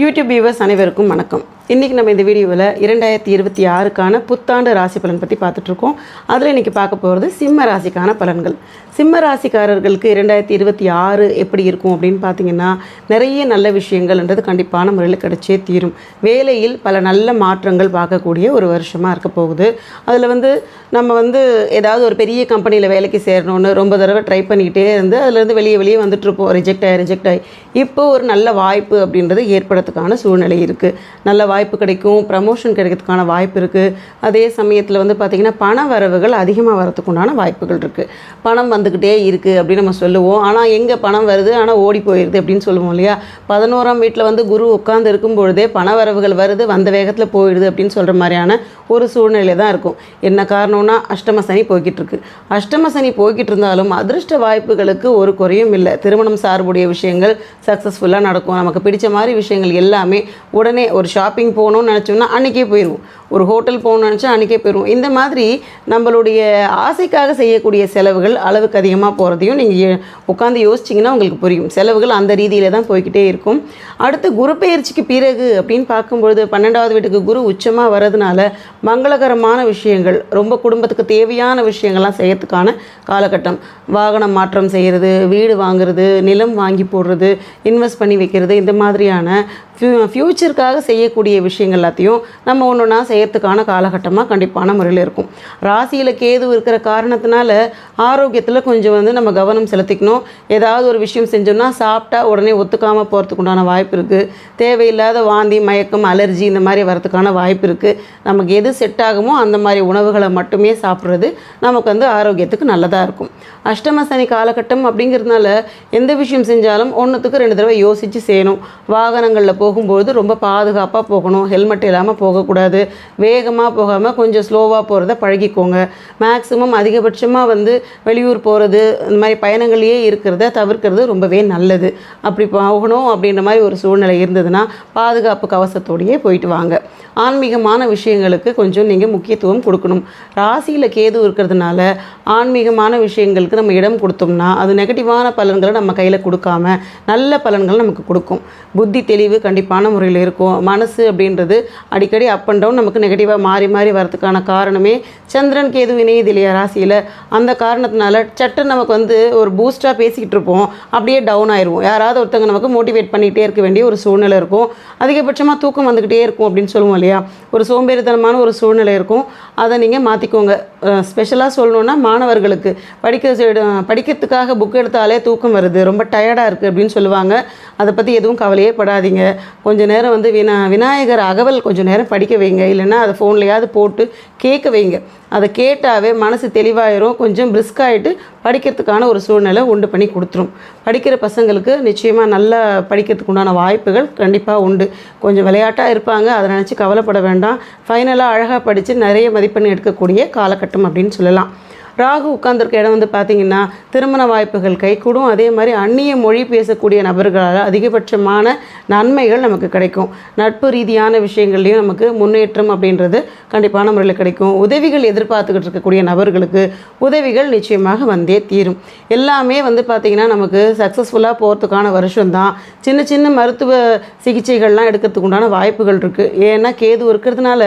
YouTube viewers அனைவருக்கும் வணக்கம். இன்றைக்கி நம்ம இந்த வீடியோவில் இரண்டாயிரத்தி இருபத்தி ஆறுக்கான புத்தாண்டு ராசி பலன் பற்றி பார்த்துட்ருக்கோம். அதில் இன்றைக்கி பார்க்க போகிறது சிம்ம ராசிக்கான பலன்கள். சிம்ம ராசிக்காரர்களுக்கு இரண்டாயிரத்தி இருபத்தி ஆறு எப்படி இருக்கும் அப்படின்னு பார்த்தீங்கன்னா நிறைய நல்ல விஷயங்கள்ன்றது கண்டிப்பான முறையில் கிடைச்சே தீரும். வேலையில் பல நல்ல மாற்றங்கள் பார்க்கக்கூடிய ஒரு வருஷமாக இருக்க போகுது. அதில் வந்து நம்ம வந்து ஏதாவது ஒரு பெரிய கம்பெனியில் வேலைக்கு சேரணும்னு ரொம்ப தடவை ட்ரை பண்ணிக்கிட்டே இருந்து அதுலேருந்து வெளியே வெளியே வந்துட்டுருப்போம் ரிஜெக்ட் ஆகி ரிஜெக்ட் ஆகி இப்போ ஒரு நல்ல வாய்ப்பு அப்படின்றது ஏற்படுறதுக்கான சூழ்நிலை இருக்குது நல்ல வாய்ப்பு வாய்ப்பு கிடைக்கும் ப்ரமோஷன் கிடைக்கிறதுக்கான வாய்ப்பு இருக்குது அதே சமயத்தில் வந்து பார்த்திங்கன்னா பண வரவுகள் அதிகமாக வரத்துக்குண்டான வாய்ப்புகள் இருக்குது பணம் வந்துக்கிட்டே இருக்குது அப்படின்னு நம்ம சொல்லுவோம். ஆனால் எங்கே பணம் வருது? ஆனால் ஓடி போயிடுது அப்படின்னு சொல்லுவோம் இல்லையா? பதினோராம் வீட்டில் வந்து குரு உட்கார்ந்து இருக்கும் பொழுதே பண வரவுகள் வருது வந்த வேகத்தில் போயிடுது அப்படின்னு சொல்கிற மாதிரியான ஒரு சூழ்நிலை தான் இருக்கும். என்ன காரணம்னா அஷ்டம சனி போய்கிட்டு இருக்கு. அஷ்டம சனி போய்கிட்டு இருந்தாலும் அதிர்ஷ்ட வாய்ப்புகளுக்கு ஒரு குறையும் இல்லை. திருமணம் சார்புடைய விஷயங்கள் சக்ஸஸ்ஃபுல்லாக நடக்கும். நமக்கு பிடிச்ச மாதிரி விஷயங்கள் எல்லாமே உடனே ஒரு ஷாப்பிங் போகணும்னு நினச்சோம்னா அன்றைக்கே போயிடுவோம் ஒரு ஹோட்டல் போகணும்னு நினச்சா அன்றைக்கே போயிடுவோம் இந்த மாதிரி நம்மளுடைய ஆசைக்காக செய்யக்கூடிய செலவுகள் அளவுக்கு அதிகமாக போகிறதையும் நீங்கள் உட்காந்து யோசிச்சிங்கன்னா உங்களுக்கு புரியும். செலவுகள் அந்த ரீதியில் தான் போய்கிட்டே இருக்கும். அடுத்து குரு பயிற்சிக்கு பிறகு அப்படின்னு பார்க்கும்பொழுது பன்னெண்டாவது வீட்டுக்கு குரு உச்சமாக வர்றதுனால மங்களகரமான விஷயங்கள் ரொம்ப குடும்பத்துக்கு தேவையான விஷயங்கள்லாம் செய்யறதுக்கான காலகட்டம். வாகனம் மாற்றம் செய்கிறது வீடு வாங்குறது நிலம் வாங்கி போடுறது இன்வெஸ்ட் பண்ணி வைக்கிறது இந்த மாதிரியான ஃப்யூ ஃப்யூச்சருக்காக செய்யக்கூடிய விஷயங்கள் எல்லாத்தையும் நம்ம ஒன்று ஒன்றா செய்யறதுக்கான காலகட்டமாக கண்டிப்பான முறையில் இருக்கும். ராசியில் கேது இருக்கிற காரணத்தினால ஆரோக்கியத்தில் கொஞ்சம் வந்து நம்ம கவனம் செலுத்திக்கணும். ஏதாவது ஒரு விஷயம் செஞ்சோம்னா சாப்பிட்டா உடனே ஒத்துக்காமல் போகிறதுக்கு உண்டான வாய்ப்பு இருக்குது தேவையில்லாத வாந்தி மயக்கம் அலர்ஜி இந்த மாதிரி வரதுக்கான வாய்ப்பு இருக்குது நமக்கு எது செட் ஆகுமோ அந்த மாதிரி உணவுகளை மட்டுமே சாப்பிட்றது நமக்கு வந்து ஆரோக்கியத்துக்கு நல்லதாக இருக்கும். அஷ்டம சனி காலகட்டம் அப்படிங்கிறதுனால எந்த விஷயம் செஞ்சாலும் ஒன்றுத்துக்கு ரெண்டு தடவை யோசித்து செய்யணும். வாகனங்களில் போகும்போது ரொம்ப பாதுகாப்பாக போகணும். போகணும் ஹெல்மெட் இல்லாமல் போகக்கூடாது. வேகமாக போகாமல் கொஞ்சம் ஸ்லோவாக போகிறத பழகிக்கோங்க. மேக்ஸிமம் அதிகபட்சமாக வந்து வெளியூர் போகிறது இந்த மாதிரி பயணங்களையே இருக்கிறத தவிர்க்கிறது ரொம்பவே நல்லது. அப்படி போகணும் அப்படின்ற மாதிரி ஒரு சூழ்நிலை இருந்ததுன்னா பாதுகாப்பு கவசத்தோடையே போயிட்டு வாங்க. ஆன்மீகமான விஷயங்களுக்கு கொஞ்சம் நீங்கள் முக்கியத்துவம் கொடுக்கணும். ராசியில் கேது இருக்கிறதுனால ஆன்மீகமான விஷயங்களுக்கு நம்ம இடம் கொடுத்தோம்னா அது நெகட்டிவான பலன்களை நம்ம கையில் கொடுக்காம நல்ல பலன்கள் நமக்கு கொடுக்கும். புத்தி தெளிவு கண்டிப்பான முறையில் இருக்கும். மனசு அப்படின்றது அடிக்கடி அப் அண்ட் டவுன் நமக்கு நெகட்டிவாக மாறி மாறி வரதுக்கான காரணமே சந்திரன் கேது இணையுது இல்லையா ராசியில். அந்த காரணத்தினால சட்டு நமக்கு வந்து ஒரு பூஸ்டாக பேசிக்கிட்டு இருப்போம். அப்படியே டவுன் ஆயிடுவோம் யாராவது ஒருத்தங்க நமக்கு மோட்டிவேட் பண்ணிகிட்டே இருக்க வேண்டிய ஒரு சூழ்நிலை இருக்கும். அதிகபட்சமாக தூக்கம் வந்துக்கிட்டே இருக்கும் அப்படின்னு சொல்லுவோம் இல்லையா? ஒரு சோம்பேறித்தனமான ஒரு சூழ்நிலை இருக்கும். அதை நீங்கள் மாற்றிக்கோங்க ஸ்பெஷலாக சொல்லணுன்னா மாணவர்களுக்கு படிக்க படிக்கிறதுக்காக புக் எடுத்தாலே தூக்கம் வருது. ரொம்ப டயர்டாக இருக்குது அப்படின்னு சொல்லுவாங்க. அதை பற்றி எதுவும் கவலையே படாதீங்க. கொஞ்சம் நேரம் வந்து வினா விநாயகர் அகவல் கொஞ்சம் நேரம் படிக்க வைங்க. இல்லைன்னா அதை ஃபோன்லையாவது போட்டு கேட்க வைங்க. அதை கேட்டாவே மனசு தெளிவாயிரும். கொஞ்சம் brisk ஆகிட்டு படிக்கிறதுக்கான ஒரு சூழ்நிலை உண்டு பண்ணி கொடுத்துரும். படிக்கிற பசங்களுக்கு நிச்சயமாக நல்லா படிக்கிறதுக்கு உண்டான வாய்ப்புகள் கண்டிப்பாக உண்டு. கொஞ்சம் விளையாட்டாக இருப்பாங்க. அதை நினச்சி கவலைப்பட வேண்டாம். ஃபைனலாக அழகாக படித்து நிறைய மதிப்பெண் எடுக்கக்கூடிய காலகட்டம் அப்படின்னு சொல்லலாம். ராகு உட்கார்ந்துருக்க இடம் வந்து பார்த்தீங்கன்னா திருமண வாய்ப்புகள் கைகூடும். அதே மாதிரி அந்நிய மொழி பேசக்கூடிய நபர்களால் அதிகபட்சமான நன்மைகள் நமக்கு கிடைக்கும். நட்பு ரீதியான விஷயங்கள்லையும் நமக்கு முன்னேற்றம் அப்படின்றது கண்டிப்பான முறையில் கிடைக்கும். உதவிகள் எதிர்பார்த்துக்கிட்டு இருக்கக்கூடிய நபர்களுக்கு உதவிகள் நிச்சயமாக வந்தே தீரும். எல்லாமே வந்து பார்த்திங்கன்னா நமக்கு சக்ஸஸ்ஃபுல்லாக போகிறதுக்கான வருஷம் தான் சின்ன சின்ன மருத்துவ சிகிச்சைகள்லாம் எடுக்கிறதுக்கு உண்டான வாய்ப்புகள் இருக்குது ஏன்னா கேது இருக்கிறதுனால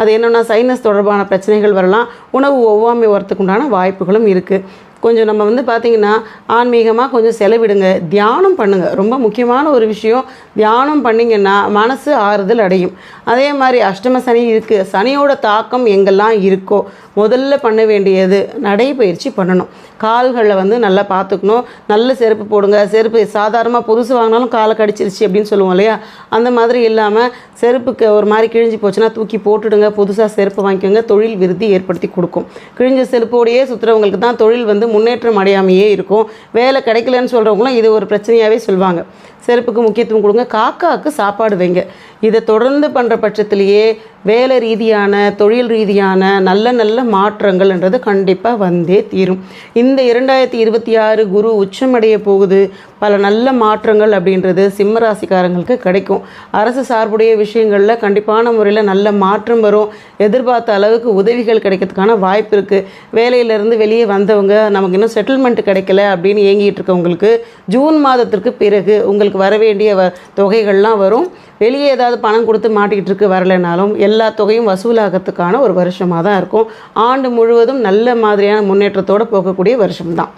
அது என்னென்னா சைனஸ் தொடர்பான பிரச்சனைகள் வரலாம். உணவு ஒவ்வாமை வரத்துக்கு உண்டான வாய்ப்புகளும் இருக்குது கொஞ்சம் நம்ம வந்து பார்த்திங்கன்னா ஆன்மீகமாக கொஞ்சம் செலவிடுங்க. தியானம் பண்ணுங்கள் ரொம்ப முக்கியமான ஒரு விஷயம். தியானம் பண்ணிங்கன்னா மனசு ஆறுதல் அடையும். அதே மாதிரி அஷ்டம சனி இருக்குது சனியோட தாக்கம் எங்கெல்லாம் இருக்கோ முதல்ல பண்ண வேண்டியது நடைப்பயிற்சி பண்ணணும். கால்களில் வந்து நல்லா பார்த்துக்கணும் நல்ல செருப்பு போடுங்க. செருப்பு சாதாரணமாக புதுசு வாங்கினாலும் காலை கடிச்சிருச்சு அப்படின்னு சொல்லுவோம் இல்லையா? அந்த மாதிரி இல்லாமல் செருப்புக்கு ஒரு மாதிரி கிழிஞ்சு போச்சுன்னா தூக்கி போட்டுடுங்க. புதுசாக செருப்பு வாங்கிக்கோங்க. தொழில் விருதி ஏற்படுத்தி கொடுக்கும். கிழிஞ்ச செருப்போடையே சுற்றுறவங்களுக்கு தான் தொழில் வந்து முன்னேற்றம் அடையாமையே இருக்கும். வேலை கிடைக்கலன்னு சொல்கிறவங்களும் இது ஒரு பிரச்சனையாகவே சொல்லுவாங்க செருப்புக்கு முக்கியத்துவம் கொடுங்க. காக்காவுக்கு சாப்பாடு வைங்க. இதை தொடர்ந்து பண்ணுற பட்சத்திலேயே வேலை ரீதியான தொழில் ரீதியான நல்ல நல்ல மாற்றங்கள்ன்றது கண்டிப்பாக வந்தே தீரும். இந்த இரண்டாயிரத்தி இருபத்தி ஆறு குரு உச்சமடைய போகுது. பல நல்ல மாற்றங்கள் அப்படின்றது சிம்ம ராசிக்காரங்களுக்கு கிடைக்கும். அரசு சார்புடைய விஷயங்களில் கண்டிப்பான முறையில் நல்ல மாற்றம் வரும். எதிர்பார்த்த அளவுக்கு உதவிகள் கிடைக்கிறதுக்கான வாய்ப்பு இருக்குது வேலையிலேருந்து வெளியே வந்தவங்க நமக்கு இன்னும் செட்டில்மெண்ட் கிடைக்கல அப்படின்னு ஏங்கிட்டு இருக்கவங்களுக்கு ஜூன் மாதத்திற்கு பிறகு உங்களுக்கு வர வேண்டிய வ தொகைகள்லாம் வரும். வெளியே ஏதாவது பணம் கொடுத்து மாட்டிக்கிட்டு இருக்கு வரலைனாலும் எல்லா தொகையும் வசூலாகிறதுக்கான ஒரு வருஷமாக தான் இருக்கும். ஆண்டு முழுவதும் நல்ல மாதிரியான முன்னேற்றத்தோடு போகக்கூடிய வருஷம்தான்.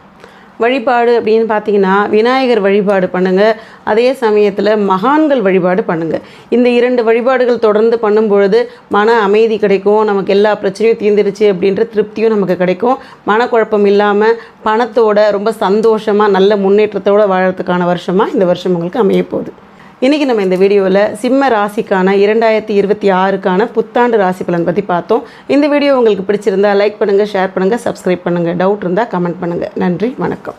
வழிபாடு அப்படின்னு பார்த்தீங்கன்னா விநாயகர் வழிபாடு பண்ணுங்கள் அதே சமயத்தில் மகான்கள் வழிபாடு பண்ணுங்கள் இந்த இரண்டு வழிபாடுகள் தொடர்ந்து பண்ணும் பொழுது மன அமைதி கிடைக்கும். நமக்கு எல்லா பிரச்சனையும் தீர்ந்துருச்சு அப்படின்ற திருப்தியும் நமக்கு கிடைக்கும். மனக்குழப்பம் இல்லாமல் பணத்தோட ரொம்ப சந்தோஷமாக நல்ல முன்னேற்றத்தோடு வாழறதுக்கான வருஷமாக இந்த வருஷம் உங்களுக்கு அமைய போகுது. இன்றைக்கி நம்ம இந்த வீடியோவில் சிம்ம ராசிக்கான இரண்டாயிரத்தி இருபத்தி ஆறுக்கான புத்தாண்டு ராசி பலன் பற்றி பார்த்தோம். இந்த வீடியோ உங்களுக்கு பிடிச்சிருந்தா லைக் பண்ணுங்கள் ஷேர் பண்ணுங்கள் சப்ஸ்கிரைப் பண்ணுங்கள் டவுட் இருந்தால் கமெண்ட் பண்ணுங்கள் நன்றி வணக்கம்.